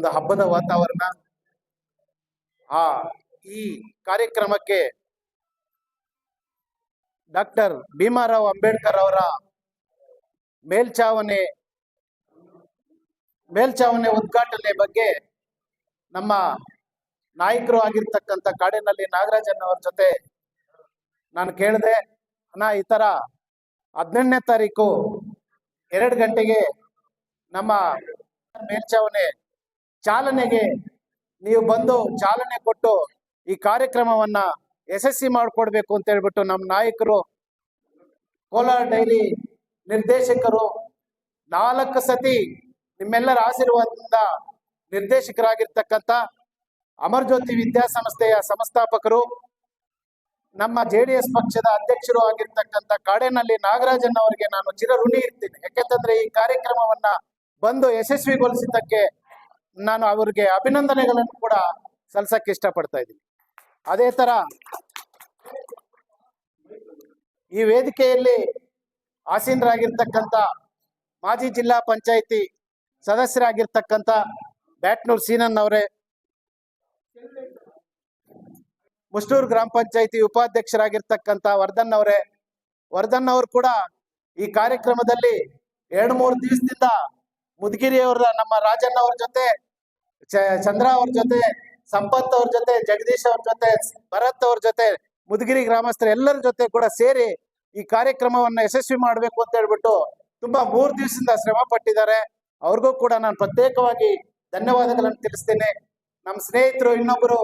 ಒಂದು ಹಬ್ಬದ ವಾತಾವರಣ. ಆ, ಈ ಕಾರ್ಯಕ್ರಮಕ್ಕೆ ಡಾಕ್ಟರ್ ಭೀಮಾರಾವ್ ಅಂಬೇಡ್ಕರ್ ಅವರ ಮೇಲ್ಚಾವಣೆ ಮೇಲ್ಚಾವಣೆ ಉದ್ಘಾಟನೆ ಬಗ್ಗೆ ನಮ್ಮ ನಾಯಕರು ಆಗಿರ್ತಕ್ಕಂಥ ಕಾಡಿನಲ್ಲಿ ನಾಗರಾಜನ್ ಅವರ ಜೊತೆ ನಾನು ಕೇಳಿದೆ, ಅಣ್ಣ ಈ ಥರ ಹದಿನೆಂಟನೇ ತಾರೀಕು ಎರಡು ಗಂಟೆಗೆ ನಮ್ಮ ಮೇಲ್ಚಾವಣೆ ಚಾಲನೆಗೆ ನೀವು ಬಂದು ಚಾಲನೆ ಕೊಟ್ಟು ಈ ಕಾರ್ಯಕ್ರಮವನ್ನ ಯಶಸ್ವಿ ಮಾಡಿಕೊಡ್ಬೇಕು ಅಂತ ಹೇಳ್ಬಿಟ್ಟು ನಮ್ಮ ನಾಯಕರು, ಕೋಲಾರ ಡೈರಿ ನಿರ್ದೇಶಕರು ನಾಲ್ಕು ಸತಿ ನಿಮ್ಮೆಲ್ಲರ ಆಶೀರ್ವಾದದಿಂದ ನಿರ್ದೇಶಕರಾಗಿರ್ತಕ್ಕಂಥ ಅಮರಜ್ಯೋತಿ ವಿದ್ಯಾಸಂಸ್ಥೆಯ ಸಂಸ್ಥಾಪಕರು, ನಮ್ಮ ಜೆ ಡಿ ಎಸ್ ಪಕ್ಷದ ಅಧ್ಯಕ್ಷರು ಆಗಿರ್ತಕ್ಕಂಥ ಕಾಡೇನಹಳ್ಳಿ ನಾಗರಾಜನ್ ಅವರಿಗೆ ನಾನು ಚಿರಋಣಿ ಇರ್ತೀನಿ. ಯಾಕೆಂತಂದ್ರೆ ಈ ಕಾರ್ಯಕ್ರಮವನ್ನ ಬಂದು ಯಶಸ್ವಿಗೊಳಿಸಿದ್ದಕ್ಕೆ ನಾನು ಅವರಿಗೆ ಅಭಿನಂದನೆಗಳನ್ನು ಕೂಡ ಸಲ್ಸಕ್ಕೆ ಇಷ್ಟಪಡ್ತಾ ಇದ್ದೀನಿ. ಅದೇ ತರ ಈ ವೇದಿಕೆಯಲ್ಲಿ ಆಸೀನರಾಗಿರ್ತಕ್ಕಂಥ ಮಾಜಿ ಜಿಲ್ಲಾ ಪಂಚಾಯಿತಿ ಸದಸ್ಯರಾಗಿರ್ತಕ್ಕಂಥ ಬ್ಯಾಟ್ನೂರ್ ಸೀನನ್ ಅವರೇ ಮುಸ್ಟೂರು ಗ್ರಾಮ ಪಂಚಾಯಿತಿ ಉಪಾಧ್ಯಕ್ಷರಾಗಿರ್ತಕ್ಕಂಥ ವರ್ಧನ್ ಅವರೇ, ವರ್ಧನ್ ಅವರು ಕೂಡ ಈ ಕಾರ್ಯಕ್ರಮದಲ್ಲಿ ಎರಡು ಮೂರು ದಿವಸದಿಂದ ಮುದ್ಗಿರಿಯವರ ನಮ್ಮ ರಾಜಣ್ಣ ಅವ್ರ ಜೊತೆ ಚಂದ್ರ ಅವ್ರ ಜೊತೆ, ಸಂಪತ್ ಅವ್ರ ಜೊತೆ, ಜಗದೀಶ್ ಅವ್ರ ಜೊತೆ, ಭರತ್ ಅವ್ರ ಜೊತೆ, ಮುದ್ಗಿರಿ ಗ್ರಾಮಸ್ಥರು ಎಲ್ಲರ ಜೊತೆ ಕೂಡ ಸೇರಿ ಈ ಕಾರ್ಯಕ್ರಮವನ್ನ ಯಶಸ್ವಿ ಮಾಡಬೇಕು ಅಂತ ಹೇಳ್ಬಿಟ್ಟು ತುಂಬಾ ಮೂರು ದಿವಸದಿಂದ ಶ್ರಮ ಪಟ್ಟಿದ್ದಾರೆ. ಅವ್ರಿಗೂ ಕೂಡ ನಾನು ಪ್ರತ್ಯೇಕವಾಗಿ ಧನ್ಯವಾದಗಳನ್ನು ತಿಳಿಸ್ತೇನೆ. ನಮ್ಮ ಸ್ನೇಹಿತರು ಇನ್ನೊಬ್ಬರು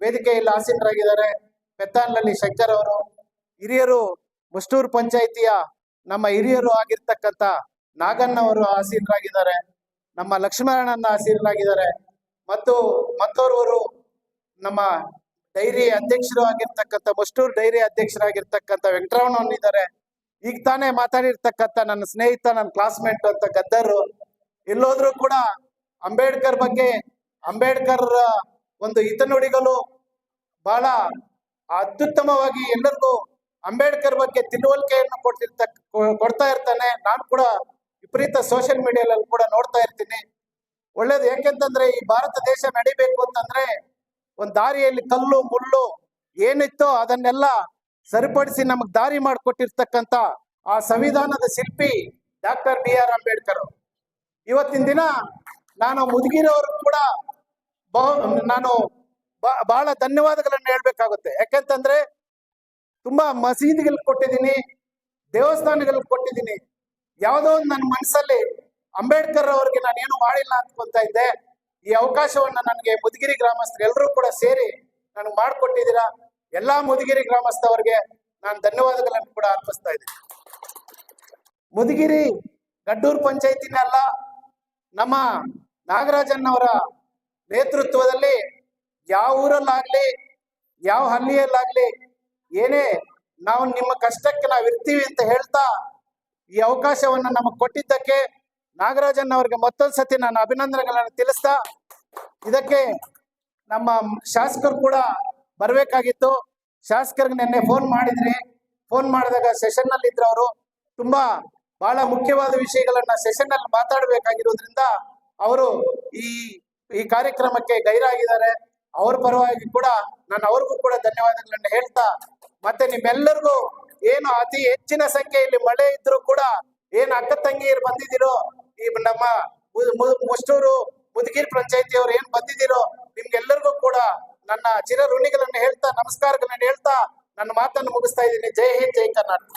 ವೇದಿಕೆಯಲ್ಲಿ ಆಸೀನರಾಗಿದ್ದಾರೆ. ಪೆತ್ತಾನ್ಲಲ್ಲಿ ಶಂಕರ್ ಅವರು. ಹಿರಿಯರು ಮುಸ್ಟೂರು ಪಂಚಾಯಿತಿಯ ನಮ್ಮ ಹಿರಿಯರು ಆಗಿರ್ತಕ್ಕಂಥ ನಾಗಣ್ಣ ಅವರು ಆಸೀನರಾಗಿದ್ದಾರೆ. ನಮ್ಮ ಲಕ್ಷ್ಮಣನ ಆಸೀನರಾಗಿದ್ದಾರೆ. ಮತ್ತು ಮತ್ತೋರ್ವರು ನಮ್ಮ ಡೈರಿ ಅಧ್ಯಕ್ಷರು ಆಗಿರ್ತಕ್ಕಂಥ ಮಸ್ಟೂರ್ ಡೈರಿ ಅಧ್ಯಕ್ಷರಾಗಿರ್ತಕ್ಕಂಥ ವೆಂಕಟರಮಣ ಇದ್ದಾರೆ ಈಗ ತಾನೇ ಮಾತಾಡಿರ್ತಕ್ಕಂಥ ನನ್ನ ಸ್ನೇಹಿತ, ನನ್ನ ಕ್ಲಾಸ್ಮೇಟ್ ಅಂತ ಗದ್ದರು ಎಲ್ಲೋದ್ರೂ ಕೂಡ ಅಂಬೇಡ್ಕರ್ ಬಗ್ಗೆ ಅಂಬೇಡ್ಕರ್ ಒಂದು ಹಿತನುಡಿಗಳು ಬಹಳ ಅತ್ಯುತ್ತಮವಾಗಿ ಎಲ್ಲರಿಗೂ ಅಂಬೇಡ್ಕರ್ ಬಗ್ಗೆ ತಿಳುವಳಿಕೆಯನ್ನು ಕೊಡ್ತಿರ್ತ ಕೊಡ್ತಾ ಇರ್ತಾನೆ. ನಾನು ಕೂಡ ವಿಪರೀತ ಸೋಷಿಯಲ್ ಮೀಡಿಯಾದಲ್ಲಿ ಕೂಡ ನೋಡ್ತಾ ಇರ್ತೀನಿ. ಒಳ್ಳೇದು ಯಾಕೆಂತಂದ್ರೆ ಈ ಭಾರತ ದೇಶ ನಡಿಬೇಕು ಅಂತಂದ್ರೆ ಒಂದ್ ದಾರಿಯಲ್ಲಿ ಕಲ್ಲು, ಮುಳ್ಳು ಏನಿತ್ತೋ ಅದನ್ನೆಲ್ಲ ಸರಿಪಡಿಸಿ ನಮಗ್ ದಾರಿ ಮಾಡಿಕೊಟ್ಟಿರ್ತಕ್ಕಂತ ಆ ಸಂವಿಧಾನದ ಶಿಲ್ಪಿ ಡಾಕ್ಟರ್ ಬಿ ಆರ್ ಅಂಬೇಡ್ಕರ್ ಇವತ್ತಿನ ದಿನ ನಾನು ಮುದುಗಿರೋರು ಕೂಡ ನಾನು ಬಹಳ ಧನ್ಯವಾದಗಳನ್ನು ಹೇಳ್ಬೇಕಾಗುತ್ತೆ. ಯಾಕೆಂತಂದ್ರೆ ತುಂಬಾ ಮಸೀದಿಗಳಿಗೆ ಕೊಟ್ಟಿದ್ದೀನಿ ದೇವಸ್ಥಾನಗಳಿಗೆ ಕೊಟ್ಟಿದ್ದೀನಿ. ಯಾವುದೋ ಒಂದು ನನ್ನ ಮನಸ್ಸಲ್ಲಿ ಅಂಬೇಡ್ಕರ್ ಅವ್ರಿಗೆ ನಾನು ಏನು ಮಾಡಿಲ್ಲ ಅನ್ಕೊಂತ ಇದ್ದೆ. ಈ ಅವಕಾಶವನ್ನ ನನಗೆ ಮುದಗಿರಿ ಗ್ರಾಮಸ್ಥರು ಎಲ್ಲರೂ ಕೂಡ ಸೇರಿ ನನಗೆ ಮಾಡಿಕೊಟ್ಟಿದ್ದೀರಾ. ಎಲ್ಲಾ ಮುದಗಿರಿ ಗ್ರಾಮಸ್ಥವರಿಗೆ ನಾನು ಧನ್ಯವಾದಗಳನ್ನು ಕೂಡ ಅರ್ಪಿಸ್ತಾ ಇದ್ದೀನಿ. ಮುದಗಿರಿ ಗಡ್ಡೂರು ಪಂಚಾಯತಿನೆಲ್ಲ ನಮ್ಮ ನಾಗರಾಜನ್ನವರ ನೇತೃತ್ವದಲ್ಲಿ ಯಾವ ಊರಲ್ಲಾಗ್ಲಿ, ಯಾವ ಹಳ್ಳಿಯಲ್ಲಾಗ್ಲಿ ಏನೇ ನಾವು ನಿಮ್ಮ ಕಷ್ಟಕ್ಕೆ ನಾವು ಇರ್ತೀವಿ ಅಂತ ಹೇಳ್ತಾ ಈ ಅವಕಾಶವನ್ನ ನಮಗೆ ಕೊಟ್ಟಿದ್ದಕ್ಕೆ ನಾಗರಾಜನ್ ಅವರಿಗೆ ಮತ್ತೊಂದು ಸತಿ ನಾನು ಅಭಿನಂದನೆಗಳನ್ನು ತಿಳಿಸ್ತಾ ಇದಕ್ಕೆ ನಮ್ಮ ಶಾಸಕರು ಕೂಡ ಬರಬೇಕಾಗಿತ್ತು. ಶಾಸಕರಿಗೆ ನಿನ್ನೆ ಫೋನ್ ಮಾಡಿದ್ರಿ. ಫೋನ್ ಮಾಡಿದಾಗ ಸೆಷನ್ನಲ್ಲಿ ಇದ್ರು ಅವರು. ತುಂಬಾ ಬಹಳ ಮುಖ್ಯವಾದ ವಿಷಯಗಳನ್ನ ಸೆಷನ್ನಲ್ಲಿ ಮಾತಾಡಬೇಕಾಗಿರೋದ್ರಿಂದ ಅವರು ಈ ಈ ಕಾರ್ಯಕ್ರಮಕ್ಕೆ ಗೈರಾಗಿದ್ದಾರೆ. ಅವ್ರ ಪರವಾಗಿ ಕೂಡ ನಾನು ಅವ್ರಿಗೂ ಕೂಡ ಧನ್ಯವಾದಗಳನ್ನ ಹೇಳ್ತಾ ಮತ್ತೆ ನಿಮ್ಮೆಲ್ಲರಿಗೂ ಏನು ಅತಿ ಹೆಚ್ಚಿನ ಸಂಖ್ಯೆಯಲ್ಲಿ ಮಳೆ ಇದ್ರೂ ಕೂಡ ಏನ್ ಅಕ್ಕ ತಂಗಿಯರು ಬಂದಿದ್ದೀರೋ ಈ ನಮ್ಮ ಮುಷ್ಟೂರು ಮುದುಗಿರಿ ಪಂಚಾಯತಿ ಅವ್ರು ಏನ್ ಬಂದಿದ್ದೀರೋ ನಿಮ್ಗೆಲ್ಲರಿಗೂ ಕೂಡ ನನ್ನ ಚಿರ ಋಣಿಗಳನ್ನ ಹೇಳ್ತಾ, ನಮಸ್ಕಾರಗಳನ್ನ ಹೇಳ್ತಾ ನನ್ನ ಮಾತನ್ನು ಮುಗಿಸ್ತಾ ಇದ್ದೀನಿ. ಜೈ ಹಿಂದ್, ಜೈ ಕರ್ನಾಟಕ.